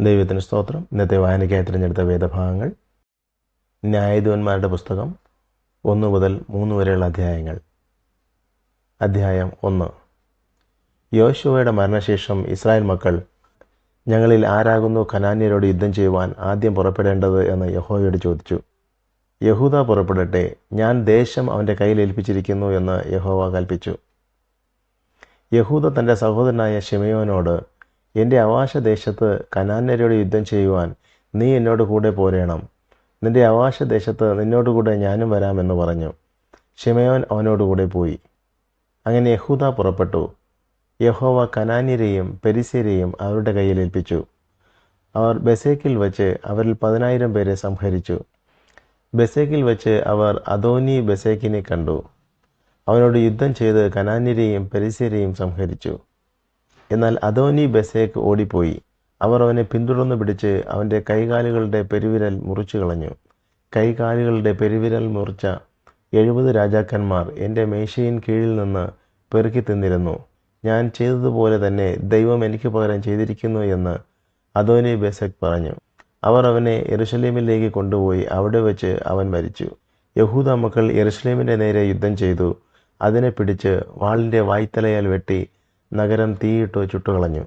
ദൈവത്തിന് സ്തോത്രം. ഇന്നത്തെ വായനയ്ക്കായി തിരഞ്ഞെടുത്ത വേദഭാഗങ്ങൾ. ന്യായാധിപന്മാരുടെ പുസ്തകം ഒന്ന് മുതൽ മൂന്ന് വരെയുള്ള അധ്യായങ്ങൾ. അധ്യായം ഒന്ന്. യോശുവയുടെ മരണശേഷം ഇസ്രായേൽ മക്കൾ ഞങ്ങളിൽ ആരാകുന്നു? കനാന്യരോട് യുദ്ധം ചെയ്യുവാൻ ആദ്യം പുറപ്പെടേണ്ടത് എന്ന് യഹോയോട് ചോദിച്ചു. യഹൂദ പുറപ്പെടട്ടെ ഞാൻ ദേശം അവന്റെ കയ്യിൽ ഏൽപ്പിച്ചിരിക്കുന്നു എന്ന് യഹോവ കൽപ്പിച്ചു. യഹൂദ തന്റെ സഹോദരനായ ഷിമയോനോട് എന്റെ അവകാശദേശത്ത് കനാന്യരോട് യുദ്ധം ചെയ്യുവാൻ നീ എന്നോട് കൂടെ പോരേണം. നിന്റെ അവകാശദേശത്ത് നിന്നോട് കൂടെ ഞാനും വരാമെന്ന് പറഞ്ഞു. ഷിമയോൻ അവനോടുകൂടെ പോയി. അങ്ങനെ യഹൂദ പുറപ്പെട്ടു. യഹോവ കനാന്യരെയും പെരിസ്യരെയും അവരുടെ കയ്യിൽ ഏൽപ്പിച്ചു. അവർ ബസേക്കിൽ വച്ച് അവരിൽ പതിനായിരം പേരെ സംഹരിച്ചു. ബസേക്കിൽ വച്ച് അവർ അദോനി ബസേക്കിനെ കണ്ടു. അവനോട് യുദ്ധം ചെയ്ത് കനാന്യരെയും പെരിസ്യരെയും സംഹരിച്ചു. എന്നാൽ അദോനി ബസേക്ക് ഓടിപ്പോയി. അവർ അവനെ പിന്തുടർന്ന് പിടിച്ച് അവന്റെ കൈകാലുകളുടെ പെരുവിരൽ മുറിച്ചു കളഞ്ഞു. കൈകാലുകളുടെ പെരുവിരൽ മുറിച്ച എഴുപത് രാജാക്കന്മാർ എന്റെ മേശയിൻ കീഴിൽ നിന്ന് പെറുക്കി തിന്നിരുന്നു. ഞാൻ ചെയ്തതുപോലെ തന്നെ ദൈവം എനിക്ക് പകരം ചെയ്തിരിക്കുന്നു എന്ന് അദോനി ബെസക് പറഞ്ഞു. അവർ അവനെ എറുസലേമിലേക്ക് കൊണ്ടുപോയി അവിടെ വെച്ച് അവൻ മരിച്ചു. യഹൂദ മക്കൾ എറുസലേമിന്റെ നേരെ യുദ്ധം ചെയ്തു. അതിനെ പിടിച്ച് വാളിന്റെ വായ്ത്തലയാൽ വെട്ടി നഗരം തീയിട്ടു ചുട്ടുകളഞ്ഞു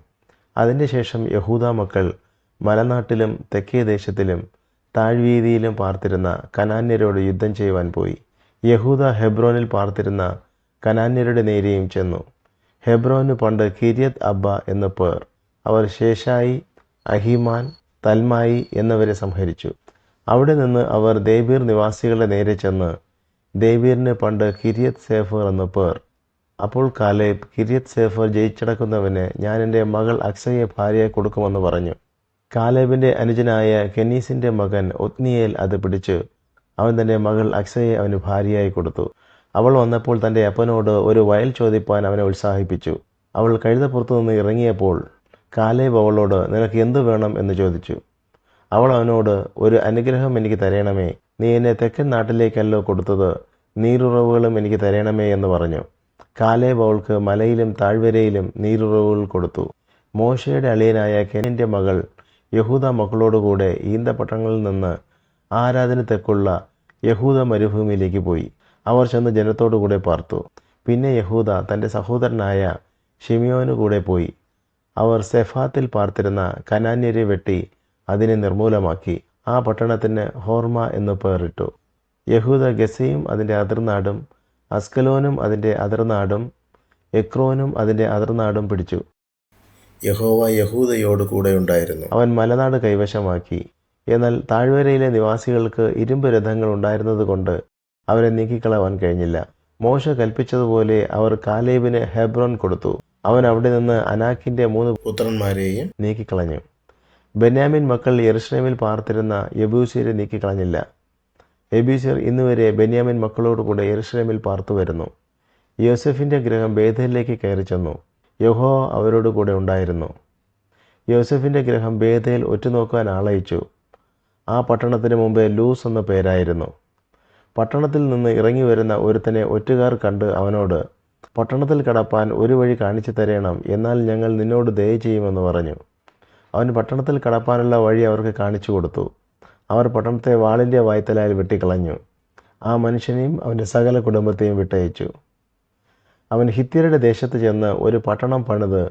അതിന്റെ ശേഷം യഹൂദ മക്കൾ മലനാട്ടിലും തെക്കേ ദേശത്തിലും താഴ്വീതിയിലും പാർത്തിരുന്ന കനാന്യരോട് യുദ്ധം ചെയ്യുവാൻ പോയി. യഹൂദ ഹെബ്രോനിൽ പാർത്തിരുന്ന കനാന്യരുടെ നേരെയും ചെന്നു. ഹെബ്രോന് പണ്ട് കിരിയത് അബ്ബ എന്ന പേർ. അവർ ശേഷായി അഹിമാൻ തൽമായി എന്നിവരെ സംഹരിച്ചു. അവിടെ നിന്ന് അവർ ദേബീർ നിവാസികളുടെ നേരെ ചെന്ന് ദേബീറിന് പണ്ട് കിരിയത് സേഫർ എന്ന പേർ. അപ്പോൾ കാലേബ് കിരിയത് സേഫർ ജയിച്ചടക്കുന്നവന് ഞാൻ എന്റെ മകൾ അക്സയെ ഭാര്യയെ കൊടുക്കുമെന്ന് പറഞ്ഞു. കാലേബിന്റെ അനുജനായ കെനീസിന്റെ മകൻ ഒത്നിയേൽ അത് പിടിച്ചു. അവൻ തന്റെ മകൾ അക്സയെ അവന് ഭാര്യയായി കൊടുത്തു. അവൾ വന്നപ്പോൾ തന്റെ അപ്പനോട് ഒരു വയൽ ചോദിപ്പാൻ അവനെ ഉത്സാഹിപ്പിച്ചു. അവൾ കഴുതപ്പുറത്തു നിന്ന് ഇറങ്ങിയപ്പോൾ കാലേബ് അവളോട് നിനക്ക് എന്തു വേണം? എന്ന് ചോദിച്ചു. അവൾ അവനോട് ഒരു അനുഗ്രഹം എനിക്ക് തരയണമേ നീ എന്നെ തെക്കൻ നാട്ടിലേക്കല്ലോ കൊടുത്തത്. നീരുറവുകളും എനിക്ക് തരയണമേ എന്ന് പറഞ്ഞു. കാലേബ് അവൾക്ക് മലയിലും താഴ്വരയിലും നീരുറവുകൾ കൊടുത്തു. മോശയുടെ അളിയനായ കെനിന്റെ മകൾ യഹൂദ മക്കളോടുകൂടെ ഈന്തപട്ടണങ്ങളിൽ നിന്ന് ആരാധന തെക്കുള്ള യഹൂദ മരുഭൂമിയിലേക്ക് പോയി. അവർ ചെന്ന് ജനത്തോടുകൂടെ പാർത്തു. പിന്നെ യഹൂദ തന്റെ സഹോദരനായ ഷിമിയോനു കൂടെ പോയി. അവർ സെഫാത്തിൽ പാർത്തിരുന്ന കനാന്യരെ വെട്ടി അതിനെ നിർമൂലമാക്കി. ആ പട്ടണത്തിന് ഹോർമ എന്ന് പേറിട്ടു യഹൂദ ഗസയും അതിന്റെ അതിർനാടും അസ്കലോനും അതിന്റെ അതിർനാടും എക്രോനും അതിന്റെ അതിർനാടും പിടിച്ചു. യഹോവ യഹൂദയോട് കൂടെ ഉണ്ടായിരുന്നു. അവൻ മലനാട് കൈവശമാക്കി. എന്നാൽ താഴ്വരയിലെ നിവാസികൾക്ക് ഇരുമ്പ് രഥങ്ങൾ ഉണ്ടായിരുന്നത് കൊണ്ട് അവരെ നീക്കിക്കളവാൻ കഴിഞ്ഞില്ല. മോശ കൽപ്പിച്ചതുപോലെ അവർ കാലേബിന് ഹെബ്രോൻ കൊടുത്തു. അവൻ അവിടെ നിന്ന് അനാക്കിന്റെ മൂന്ന് പുത്രന്മാരെയും നീക്കിക്കളഞ്ഞു. ബെന്യാമിൻ മക്കൾ യെറുഷലേമിൽ പാർത്തിരുന്ന യബൂസിയെ നീക്കിക്കളഞ്ഞില്ല. യബൂസിയർ ഇന്നുവരെ ബെന്യാമിൻ മക്കളോടുകൂടെ യെറുഷലേമിൽ പാർത്തു വരുന്നു. യോസഫിന്റെ ഗ്രഹം ബേധയിലേക്ക് കയറി ചെന്നു. യഹോ അവരോട് കൂടെ ഉണ്ടായിരുന്നു. യോസഫിന്റെ ഗ്രഹം ബേധയിൽ ഒറ്റുനോക്കാൻ ആളയിച്ചു. ആ പട്ടണത്തിന് മുമ്പേ ലൂസ് എന്ന പേരായിരുന്നു. പട്ടണത്തിൽ നിന്ന് ഇറങ്ങി വരുന്ന ഒരുത്തനെ ഒറ്റുകാർ കണ്ട് അവനോട് പട്ടണത്തിൽ കടപ്പാൻ ഒരു വഴി കാണിച്ചു തരേണം എന്നാൽ ഞങ്ങൾ നിന്നോട് ദയ ചെയ്യുമെന്ന് പറഞ്ഞു. അവൻ പട്ടണത്തിൽ കടപ്പാനുള്ള വഴി അവർക്ക് കാണിച്ചു കൊടുത്തു. അവർ പട്ടണത്തെ വാളിന്റെ വായ്ത്തലായിൽ വെട്ടിക്കളഞ്ഞു. ആ മനുഷ്യനെയും അവന്റെ സകല കുടുംബത്തെയും വിട്ടയച്ചു. അവൻ ഹിത്യരുടെ ദേശത്ത് ചെന്ന് ഒരു പട്ടണം പണിത്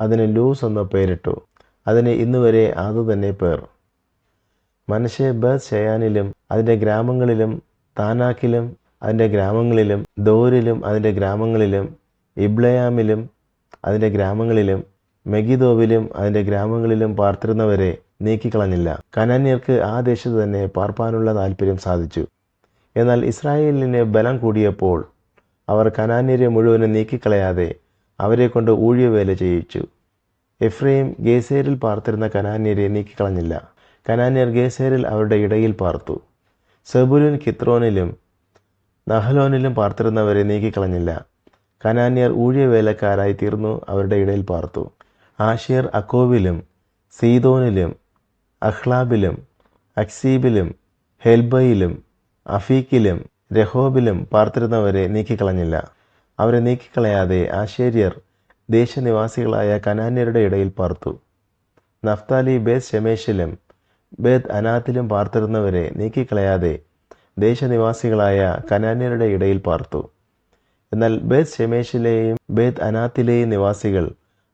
അതിന് ലൂസ് എന്ന് പേരിട്ടു. അതിന് ഇന്നുവരെ അതുതന്നെ പേർ. മനുഷ്യ ബസ് ഷയാനിലും അതിന്റെ ഗ്രാമങ്ങളിലും താനാക്കിലും അതിന്റെ ഗ്രാമങ്ങളിലും ദോരിലും അതിന്റെ ഗ്രാമങ്ങളിലും ഇബ്ലയാമിലും അതിന്റെ ഗ്രാമങ്ങളിലും മെഗിദോവിലും അതിന്റെ ഗ്രാമങ്ങളിലും പാർത്തിരുന്നവരെ നീക്കിക്കളഞ്ഞില്ല. കനാന്യർക്ക് ആ ദേശത്ത് തന്നെ പാർപ്പാനുള്ള താല്പര്യം സാധിച്ചു. എന്നാൽ ഇസ്രായേലിന് ബലം കൂടിയപ്പോൾ അവർ കനാന്യരെ മുഴുവനും നീക്കിക്കളയാതെ അവരെ കൊണ്ട് ഊഴിയവേല ചെയ്യിച്ചു. എഫ്രൈം ഗേസേരിൽ പാർത്തിരുന്ന കനാന്യരെ നീക്കിക്കളഞ്ഞില്ല. കനാന്യർ ഗേസേരിൽ അവരുടെ ഇടയിൽ പാർത്തു. സെബുലിൻ കിത്രോനിലും നഹലോനിലും പാർത്തിരുന്നവരെ നീക്കിക്കളഞ്ഞില്ല. കനാന്യർ ഊഴിയവേലക്കാരായി തീർന്നു അവരുടെ ഇടയിൽ പാർത്തു. ആഷിയർ അക്കോവിലും സീതോനിലും അഹ്ലാബിലും അക്സീബിലും ഹെൽബയിലും അഫീക്കിലും രഹോബിലും പാർത്തിരുന്നവരെ നീക്കിക്കളഞ്ഞില്ല. അവരെ നീക്കിക്കളയാതെ ആശേര്യർ ദേശനിവാസികളായ കനാന്യരുടെ ഇടയിൽ പാർത്തു. നഫ്താലി ബേത് ഷെമേഷിലും ബേത് അനാത്തിലും പാർത്തിരുന്നവരെ നീക്കിക്കളയാതെ ദേശനിവാസികളായ കനാന്യരുടെ ഇടയിൽ പാർത്തു. എന്നാൽ ബേത് ഷെമേഷിലെയും ബേത് അനാത്തിലെയും നിവാസികൾ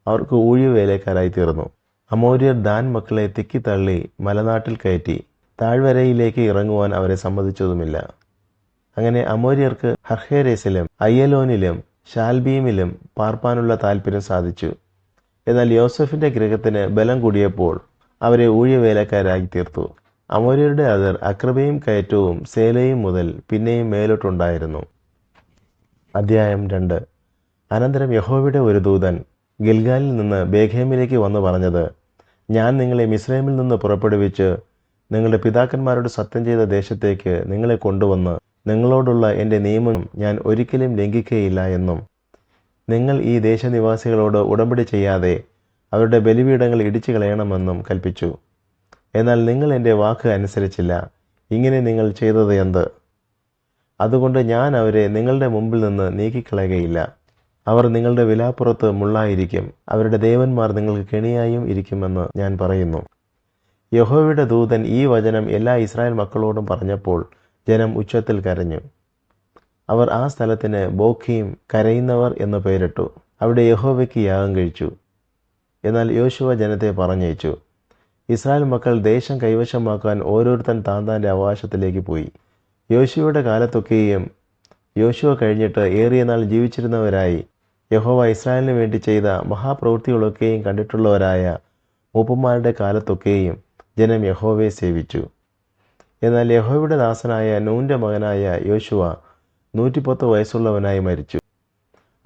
അവർക്ക് ഊഴിവേലക്കാരായി തീർന്നു. അമോര്യർ ദാൻ മക്കളെ തിക്കി തള്ളി മലനാട്ടിൽ കയറ്റി താഴ്വരയിലേക്ക് ഇറങ്ങുവാൻ അവരെ സമ്മതിച്ചതുമില്ല. അങ്ങനെ അമോര്യർക്ക് ഹർഹേരേസിലും അയ്യലോനിലും ഷാൽബീമിലും പാർപ്പാനുള്ള താല്പര്യം സാധിച്ചു. എന്നാൽ യോസഫിന്റെ ഗൃഹത്തിന് ബലം കൂടിയപ്പോൾ അവരെ ഊഴിയവേലക്കാരായി തീർത്തു. അമോര്യരുടെ അതിർ അക്രബയും കയറ്റവും സേലയും മുതൽ പിന്നെയും മേലോട്ടുണ്ടായിരുന്നു. അധ്യായം രണ്ട്. അനന്തരം യഹോവയുടെ ഒരു ദൂതൻ ഗിൽഗാലിൽ നിന്ന് ബേഖേമിലേക്ക് വന്നു പറഞ്ഞത് ഞാൻ നിങ്ങളെ മിസ്രൈമിൽ നിന്ന് പുറപ്പെടുവിച്ച് നിങ്ങളുടെ പിതാക്കന്മാരോട് സത്യം ചെയ്ത ദേശത്തേക്ക് നിങ്ങളെ കൊണ്ടുവന്ന് നിങ്ങളോടുള്ള എന്റെ നിയമം ഞാൻ ഒരിക്കലും ലംഘിക്കുകയില്ല എന്നും നിങ്ങൾ ഈ ദേശനിവാസികളോട് ഉടമ്പടി ചെയ്യാതെ അവരുടെ ബലിപീഠങ്ങൾ ഇടിച്ചു കളയണമെന്നും കൽപ്പിച്ചു. എന്നാൽ നിങ്ങൾ എന്റെ വാക്ക് അനുസരിച്ചില്ല. ഇങ്ങനെ നിങ്ങൾ ചെയ്തത് എന്ത്? അതുകൊണ്ട് ഞാൻ അവരെ നിങ്ങളുടെ മുമ്പിൽ നിന്ന് നീക്കിക്കളയുകയില്ല. അവർ നിങ്ങളുടെ വിലാപ്പുറത്ത് മുള്ളായിരിക്കും. അവരുടെ ദേവന്മാർ നിങ്ങൾക്ക് കെണിയായും ഇരിക്കുമെന്ന് ഞാൻ പറയുന്നു. യഹോവയുടെ ദൂതൻ ഈ വചനം എല്ലാ ഇസ്രായേൽ മക്കളോടും പറഞ്ഞപ്പോൾ ജനം ഉച്ചത്തിൽ കരഞ്ഞു. അവർ ആ സ്ഥലത്തിന് ബോഖിയും കരയുന്നവർ എന്ന് പേരിട്ടു. അവിടെ യഹോവയ്ക്ക് യാഗം കഴിച്ചു. എന്നാൽ യോശുവ ജനത്തെ പറഞ്ഞയച്ചു. ഇസ്രായേൽ മക്കൾ ദേശം കൈവശമാക്കാൻ ഓരോരുത്തൻ താന്താന്റെ അവകാശത്തിലേക്ക് പോയി. യോശുവയുടെ കാലത്തൊക്കെയും യോശുവ കഴിഞ്ഞിട്ട് ഏറിയ നാൾ ജീവിച്ചിരുന്നവരായി യഹോവ ഇസ്രായേലിന് വേണ്ടി ചെയ്ത മഹാപ്രവൃത്തികളൊക്കെയും കണ്ടിട്ടുള്ളവരായ മൂപ്പന്മാരുടെ കാലത്തൊക്കെയും ജനം യഹോവയെ സേവിച്ചു. എന്നാൽ യഹോവയുടെ ദാസനായ നൂന്റെ മകനായ യോശുവ നൂറ്റിപ്പത്ത് വയസ്സുള്ളവനായി മരിച്ചു.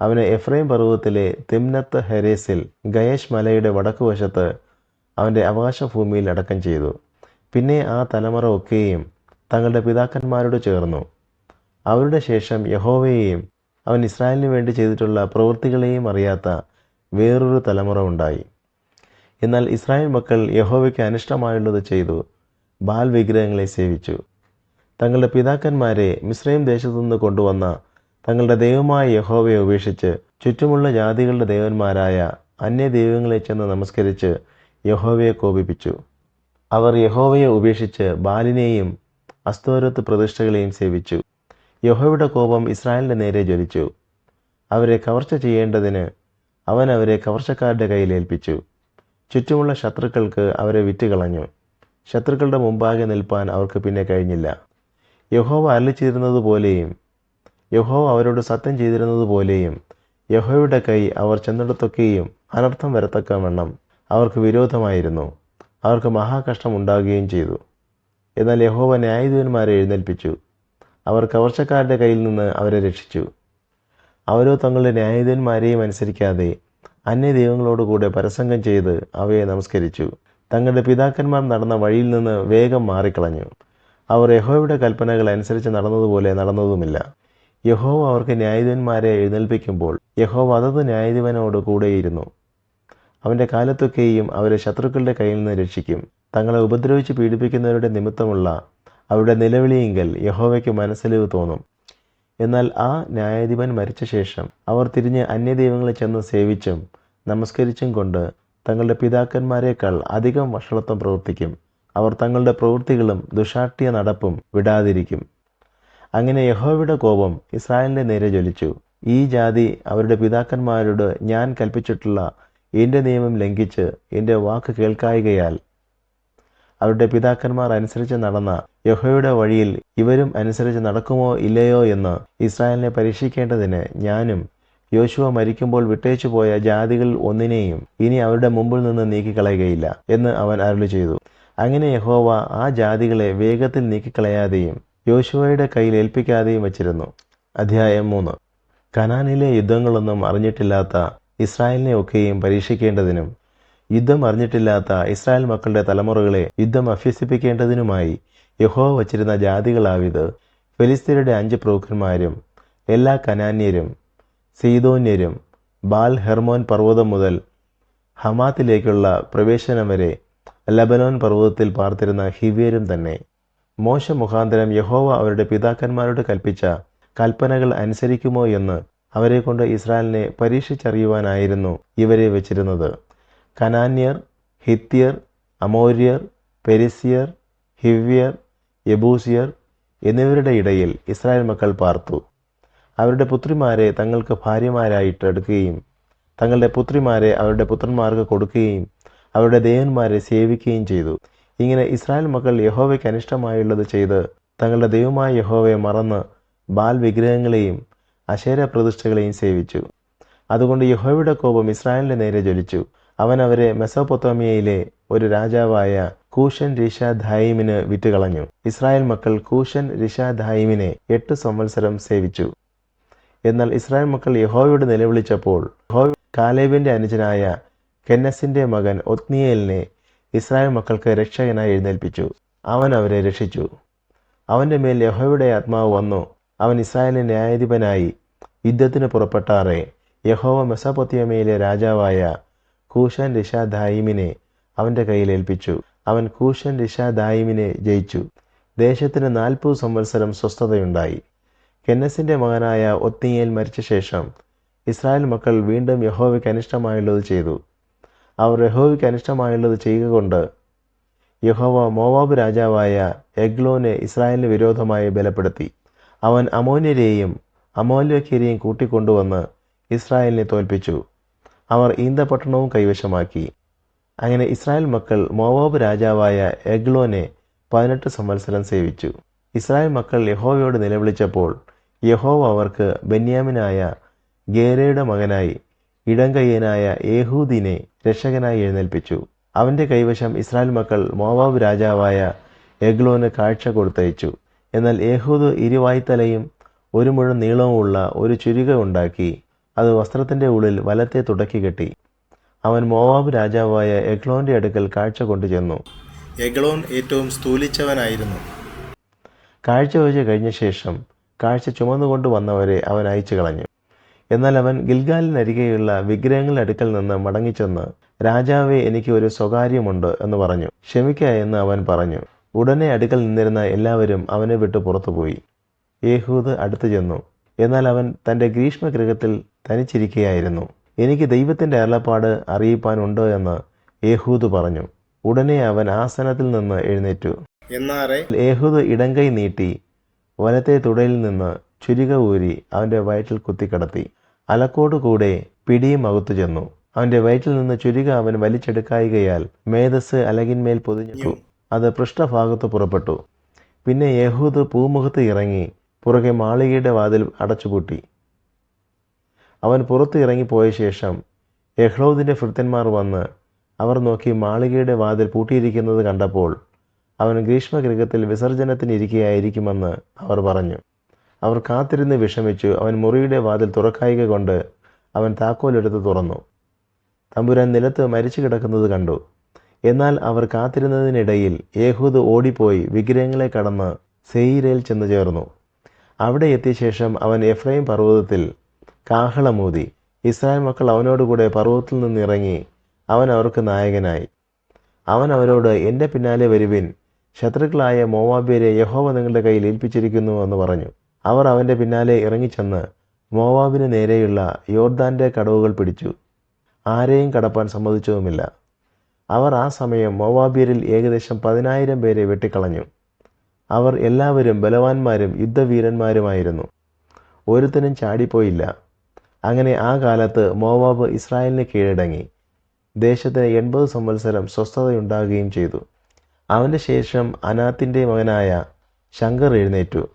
അവന് എഫ്രൈം പർവതത്തിലെ തിംനത്ത് ഹെരേസിൽ ഗയേഷ് മലയുടെ വടക്കുവശത്ത് അവന്റെ അവകാശഭൂമിയിൽ അടക്കം ചെയ്തു. പിന്നെ ആ തലമുറ ഒക്കെയും തങ്ങളുടെ പിതാക്കന്മാരോട് ചേർന്നു. അവരുടെ ശേഷം യഹോവയെയും അവൻ ഇസ്രായേലിന് വേണ്ടി ചെയ്തിട്ടുള്ള പ്രവൃത്തികളെയും അറിയാത്ത വേറൊരു തലമുറ ഉണ്ടായി. എന്നാൽ ഇസ്രായേൽ മക്കൾ യഹോവയ്ക്ക് അനിഷ്ടമായുള്ളത് ചെയ്തു. ബാൽ വിഗ്രഹങ്ങളെ സേവിച്ചു. തങ്ങളുടെ പിതാക്കന്മാരെ മിസ്രൈം ദേശത്തു നിന്ന് കൊണ്ടുവന്ന തങ്ങളുടെ ദൈവമായ യഹോവയെ ഉപേക്ഷിച്ച് ചുറ്റുമുള്ള ജാതികളുടെ ദേവന്മാരായ അന്യ ദൈവങ്ങളെ ചെന്ന് നമസ്കരിച്ച് യഹോവയെ കോപിപ്പിച്ചു. അവർ യഹോവയെ ഉപേക്ഷിച്ച് ബാലിനെയും അസ്തോരത്ത് പ്രതിഷ്ഠകളെയും സേവിച്ചു. യഹോവയുടെ കോപം ഇസ്രായേലിന്റെ നേരെ ജ്വലിച്ചു. അവരെ കവർച്ച ചെയ്യേണ്ടതിന് അവൻ അവരെ കവർച്ചക്കാരുടെ കയ്യിൽ ഏൽപ്പിച്ചു. ചുറ്റുമുള്ള ശത്രുക്കൾക്ക് അവരെ വിറ്റുകളഞ്ഞു. ശത്രുക്കളുടെ മുമ്പാകെ നിൽപ്പാൻ അവർക്ക് പിന്നെ കഴിഞ്ഞില്ല. യഹോവ അരളിച്ചിരുന്നതുപോലെയും യഹോവ അവരോട് സത്യം ചെയ്തിരുന്നത് പോലെയും യഹോയുടെ കൈ അവർ ചെന്നിടത്തൊക്കെയും അനർത്ഥം വരത്തക്കവണ്ണം അവർക്ക് വിരോധമായിരുന്നു. അവർക്ക് മഹാകഷ്ടം ഉണ്ടാകുകയും ചെയ്തു. എന്നാൽ യഹോവ ന്യായാധിപന്മാരെ എഴുന്നേൽപ്പിച്ചു. അവർ കവർച്ചക്കാരുടെ കയ്യിൽ നിന്ന് അവരെ രക്ഷിച്ചു. അവരോ തങ്ങളുടെ ന്യായാധിപന്മാരെയും അനുസരിക്കാതെ അന്യ ദൈവങ്ങളോടുകൂടെ പരസംഗം ചെയ്ത് അവയെ നമസ്കരിച്ചു. തങ്ങളുടെ പിതാക്കന്മാർ നടന്ന വഴിയിൽ നിന്ന് വേഗം മാറിക്കളഞ്ഞു. അവർ യഹോയുടെ കൽപ്പനകൾ അനുസരിച്ച് നടന്നതുപോലെ നടന്നതുമില്ല. യഹോവ അവർക്ക് ന്യായാധിപന്മാരെ എഴുന്നേൽപ്പിക്കുമ്പോൾ യഹോവ അതത് ന്യായാധിപനോട് കൂടെയിരുന്നു. അവന്റെ കാലത്തൊക്കെയും അവരെ ശത്രുക്കളുടെ കയ്യിൽ നിന്ന് രക്ഷിക്കും. തങ്ങളെ ഉപദ്രവിച്ച് പീഡിപ്പിക്കുന്നവരുടെ നിമിത്തമുള്ള അവരുടെ നിലവിളിയെങ്കിൽ യഹോവയ്ക്ക് മനസ്സിലിവ് തോന്നും. എന്നാൽ ആ ന്യായാധിപൻ മരിച്ച ശേഷം അവർ തിരിഞ്ഞ് അന്യദൈവങ്ങളെ ചെന്ന് സേവിച്ചും നമസ്കരിച്ചും കൊണ്ട് തങ്ങളുടെ പിതാക്കന്മാരെക്കാൾ അധികം വഷളത്വം പ്രവർത്തിക്കും. അവർ തങ്ങളുടെ പ്രവൃത്തികളും ദുഷാട്ടിയ നടപ്പും വിടാതിരിക്കും. അങ്ങനെ യഹോവയുടെ കോപം ഇസ്രായേലിന്റെ നേരെ ജ്വലിച്ചു. ഈ ജാതി അവരുടെ പിതാക്കന്മാരോട് ഞാൻ കൽപ്പിച്ചിട്ടുള്ള എന്റെ നിയമം ലംഘിച്ച് എന്റെ വാക്ക് കേൾക്കായികയാൽ അവരുടെ പിതാക്കന്മാർ അനുസരിച്ച് നടന്ന യഹോയുടെ വഴിയിൽ ഇവരും അനുസരിച്ച് നടക്കുമോ ഇല്ലയോ എന്ന് ഇസ്രായേലിനെ പരീക്ഷിക്കേണ്ടതിന് ഞാനും യോശുവ മരിക്കുമ്പോൾ വിട്ടേച്ചു പോയ ജാതികളിൽ ഒന്നിനെയും ഇനി അവരുടെ മുമ്പിൽ നിന്ന് നീക്കിക്കളയുകയില്ല എന്ന് അവൻ അരുളി ചെയ്തു. അങ്ങനെ യഹോവ ആ ജാതികളെ വേഗത്തിൽ നീക്കിക്കളയാതെയും യോശുവയുടെ കയ്യിൽ ഏൽപ്പിക്കാതെയും വച്ചിരുന്നു. അധ്യായം മൂന്ന്. കനാനിലെ യുദ്ധങ്ങളൊന്നും അറിഞ്ഞിട്ടില്ലാത്ത ഇസ്രായേലിനെ ഒക്കെയും പരീക്ഷിക്കേണ്ടതിനും യുദ്ധം അറിഞ്ഞിട്ടില്ലാത്ത ഇസ്രായേൽ മക്കളുടെ തലമുറകളെ യുദ്ധം അഭ്യസിപ്പിക്കേണ്ടതിനുമായി യഹോ വച്ചിരുന്ന ജാതികളാവിത് ഫെലിസ്തീനയുടെ അഞ്ച് പ്രമുഖന്മാരും എല്ലാ കനാന്യരും സീതോന്യരും ബാൽ ഹെർമോൻ പർവതം മുതൽ ഹമാത്തിലേക്കുള്ള പ്രവേശനം വരെ ലബനോൻ പർവതത്തിൽ പാർത്തിരുന്ന ഹിവ്യരും തന്നെ. മോശ മുഖാന്തരം യഹോവ അവരുടെ പിതാക്കന്മാരോട് കൽപ്പിച്ച കൽപ്പനകൾ അനുസരിക്കുമോ എന്ന് അവരെക്കൊണ്ട് ഇസ്രായേലിനെ പരീക്ഷിച്ചറിയുവാനായിരുന്നു ഇവരെ വെച്ചിരുന്നത്. കനാന്യർ ഹിത്യർ അമോര്യർ പെരിസിയർ ഹിവ്യർ യബൂസിയർ എന്നിവരുടെ ഇടയിൽ ഇസ്രായേൽ മക്കൾ പാർത്തു. അവരുടെ പുത്രിമാരെ തങ്ങൾക്ക് ഭാര്യമാരായിട്ട് എടുക്കുകയും തങ്ങളുടെ പുത്രിമാരെ അവരുടെ പുത്രന്മാർക്ക് കൊടുക്കുകയും അവരുടെ ദേവന്മാരെ സേവിക്കുകയും ചെയ്തു. ഇങ്ങനെ ഇസ്രായേൽ മക്കൾ യഹോവയ്ക്ക് അനിഷ്ടമായുള്ളത് ചെയ്ത് തങ്ങളുടെ ദൈവമായ യഹോവയെ മറന്ന് ബാൽ വിഗ്രഹങ്ങളെയും അശേര പ്രതിഷ്ഠകളെയും സേവിച്ചു. അതുകൊണ്ട് യഹോവയുടെ കോപം ഇസ്രായേലിന്റെ നേരെ ജ്വലിച്ചു. അവൻ അവരെ മെസോപ്പൊത്തോമിയയിലെ ഒരു രാജാവായ കൂഷൻ രിഷാധായിമിന് വിറ്റുകളഞ്ഞു. ഇസ്രായേൽ മക്കൾ കൂഷൻ രിഷാധായിമിനെ എട്ട് സംവത്സരം സേവിച്ചു. എന്നാൽ ഇസ്രായേൽ മക്കൾ യഹോയോട് നിലവിളിച്ചപ്പോൾ യഹോവ കാലേബിന്റെ അനുജനായ കെന്നസിന്റെ മകൻ ഒത്നിയേലിനെ ഇസ്രായേൽ മക്കൾക്ക് രക്ഷകനായി എഴുന്നേൽപ്പിച്ചു. അവൻ അവരെ രക്ഷിച്ചു. അവന്റെ മേൽ യഹോയുടെ ആത്മാവ് വന്നു. അവൻ ഇസ്രായേലിന് ന്യായാധിപനായി യുദ്ധത്തിന് പുറപ്പെട്ടാറെ. യഹോവ മെസപ്പൊത്തിയമയിലെ രാജാവായ കൂഷൻ രിഷാദായിമിനെ അവന്റെ കയ്യിൽ ഏൽപ്പിച്ചു. അവൻ കൂശൻ രിഷാദായിമിനെ ജയിച്ചു. ദേശത്തിന് നാൽപ്പത് സംവത്സരം സ്വസ്ഥതയുണ്ടായി. കെന്നസിന്റെ മകനായ ഒത്തിയേൽ മരിച്ച ശേഷം ഇസ്രായേൽ മക്കൾ വീണ്ടും യഹോവയ്ക്ക് അനിഷ്ടമായുള്ളത് ചെയ്തു. അവർ യഹോവയ്ക്ക് അനിഷ്ടമായുള്ളത് ചെയ്യുക കൊണ്ട് യഹോവ മോവാബ് രാജാവായ എഗ്ലോനെ ഇസ്രായേലിന് വിരോധമായി ബലപ്പെടുത്തി. അവൻ അമോന്യരെയും അമോല്യക്കരെയും കൂട്ടിക്കൊണ്ടുവന്ന് ഇസ്രായേലിനെ തോൽപ്പിച്ചു. അവർ ഈന്തപട്ടണവും കൈവശമാക്കി. അങ്ങനെ ഇസ്രായേൽ മക്കൾ മോവാബ് രാജാവായ എഗ്ലോനെ പതിനെട്ട് സംവത്സരം സേവിച്ചു. ഇസ്രായേൽ മക്കൾ യഹോവയോട് നിലവിളിച്ചപ്പോൾ യഹോവ അവർക്ക് ബെന്യാമിനായ ഗേരയുടെ മകനായി ഇടങ്കയ്യനായ യേഹൂദിനെ രക്ഷകനായി എഴുന്നേൽപ്പിച്ചു. അവന്റെ കൈവശം ഇസ്രായേൽ മക്കൾ മോവാബ് രാജാവായ എഗ്ലോന് കാഴ്ച കൊടുത്തയച്ചു. എന്നാൽ യേഹൂദ് ഇരുവായ്ത്തലയും ഒരു മുഴം നീളവുമുള്ള ഒരു ചുരുക ഉണ്ടാക്കി അത് വസ്ത്രത്തിന്റെ ഉള്ളിൽ വലത്തെ തുടക്കി കെട്ടി. അവൻ മോവാബ് രാജാവായ എഗ്ലോന്റെ അടുക്കൽ കാഴ്ച കൊണ്ടുചെന്നു. എഗ്ലോൻ ഏറ്റവും സ്ഥൂലിച്ചവനായിരുന്നു കാഴ്ച വെച്ച് കഴിഞ്ഞ ശേഷം കാഴ്ച ചുമന്നുകൊണ്ട് വന്നവരെ അവൻ അയച്ചു കളഞ്ഞു. എന്നാൽ അവൻ ഗിൽഗാലിനരികെയുള്ള വിഗ്രഹങ്ങളുടെ അടുക്കൽ നിന്ന് മടങ്ങിച്ചെന്ന് രാജാവെ എനിക്ക് ഒരു സ്വകാര്യമുണ്ട് എന്ന് പറഞ്ഞു. ക്ഷമിക്ക എന്ന് അവൻ പറഞ്ഞു. ഉടനെ അടുക്കൽ നിന്നിരുന്ന എല്ലാവരും അവനെ വിട്ട് പുറത്തുപോയി. യേഹൂദ് അടുത്തു ചെന്നു. എന്നാൽ അവൻ തന്റെ ഗ്രീഷ്മഗൃഹത്തിൽ തനിച്ചിരിക്കുകയായിരുന്നു എനിക്ക് ദൈവത്തിന്റെ അരുളപ്പാട് അറിയിപ്പാനുണ്ടോ എന്ന് യേഹൂദ് പറഞ്ഞു. ഉടനെ അവൻ ആസനത്തിൽ നിന്ന് എഴുന്നേറ്റു. എന്നാറേ? യേഹൂദ് ഇടങ്കൈ നീട്ടി വലത്തെ തുടയിൽ നിന്ന് ചുരിക ഊരി അവന്റെ വയറ്റിൽ കുത്തിക്കടത്തി. അലക്കോട് കൂടെ പിടിയും അകത്തു ചെന്നു. അവന്റെ വയറ്റിൽ നിന്ന് ചുരിക അവൻ വലിച്ചെടുക്കായികയാൽ മേധസ് അലകിന്മേൽ പൊതിഞ്ഞു. അത് പൃഷ്ഠഭാഗത്ത് പുറപ്പെട്ടു. പിന്നെ യഹൂദ് പൂമുഖത്ത് ഇറങ്ങി പുറകെ മാളികയുടെ വാതിൽ അടച്ചുപൂട്ടി. അവൻ പുറത്ത് ഇറങ്ങിപ്പോയ ശേഷം യഹ്ലോദിന്റെ ഭൃത്യന്മാർ വന്ന് അവർ നോക്കി മാളികയുടെ വാതിൽ പൂട്ടിയിരിക്കുന്നത് കണ്ടപ്പോൾ അവൻ ഗ്രീഷ്മഗൃഹത്തിൽ വിസർജനത്തിന് ഇരിക്കുകയായിരിക്കുമെന്ന് അവർ പറഞ്ഞു. അവർ കാത്തിരുന്ന് വിഷമിച്ചു. അവൻ മുറിയുടെ വാതിൽ തുറക്കായിക കൊണ്ട് അവൻ താക്കോലെടുത്ത് തുറന്നു. തമ്പുരാൻ നിലത്ത് മരിച്ചു കിടക്കുന്നത് കണ്ടു. എന്നാൽ അവർ കാത്തിരുന്നതിനിടയിൽ യേഹൂദ് ഓടിപ്പോയി വിഗ്രഹങ്ങളെ കടന്ന് സെയിരയിൽ ചെന്നു ചേർന്നു. അവിടെ എത്തിയ ശേഷം അവൻ എഫ്രൈം പർവതത്തിൽ കാഹളമൂതി. ഇസ്രായേൽ മക്കൾ അവനോടുകൂടെ പർവതത്തിൽ നിന്നിറങ്ങി അവൻ അവർക്ക് നായകനായി. അവൻ അവരോട് എന്റെ പിന്നാലെ വരുവിൻ. ശത്രുക്കളായ മോവാബിയരെ യഹോവ നിങ്ങളുടെ കയ്യിൽ ഏൽപ്പിച്ചിരിക്കുന്നു എന്ന് പറഞ്ഞു. അവർ അവന്റെ പിന്നാലെ ഇറങ്ങിച്ചെന്ന് മോവാബിന് നേരെയുള്ള യോർദാന്റെ കടവുകൾ പിടിച്ചു. ആരെയും കടപ്പാൻ സമ്മതിച്ചതുമില്ല. അവർ ആ സമയം മോവാബിയരിൽ ഏകദേശം പതിനായിരം പേരെ വെട്ടിക്കളഞ്ഞു. അവർ എല്ലാവരും ബലവാന്മാരും യുദ്ധവീരന്മാരുമായിരുന്നു. ഒരുത്തനും ചാടിപ്പോയില്ല. അങ്ങനെ ആ കാലത്ത് മോവാബ് ഇസ്രായേലിന് കീഴടങ്ങി. ദേശത്തിന് എൺപത് സംവത്സരം സ്വസ്ഥതയുണ്ടാകുകയും ചെയ്തു. അവന്റെ ശേഷം അനാത്തിന്റെ മകനായ ശങ്കർ എഴുന്നേറ്റു.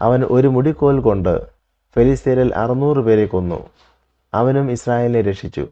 അവൻ ഒരു മുടിക്കോൽ കൊണ്ട് ഫെലിസ്തീനിൽ അറുന്നൂറ് പേരെ കൊന്നു. അവനും ഇസ്രായേലിനെ രക്ഷിച്ചു.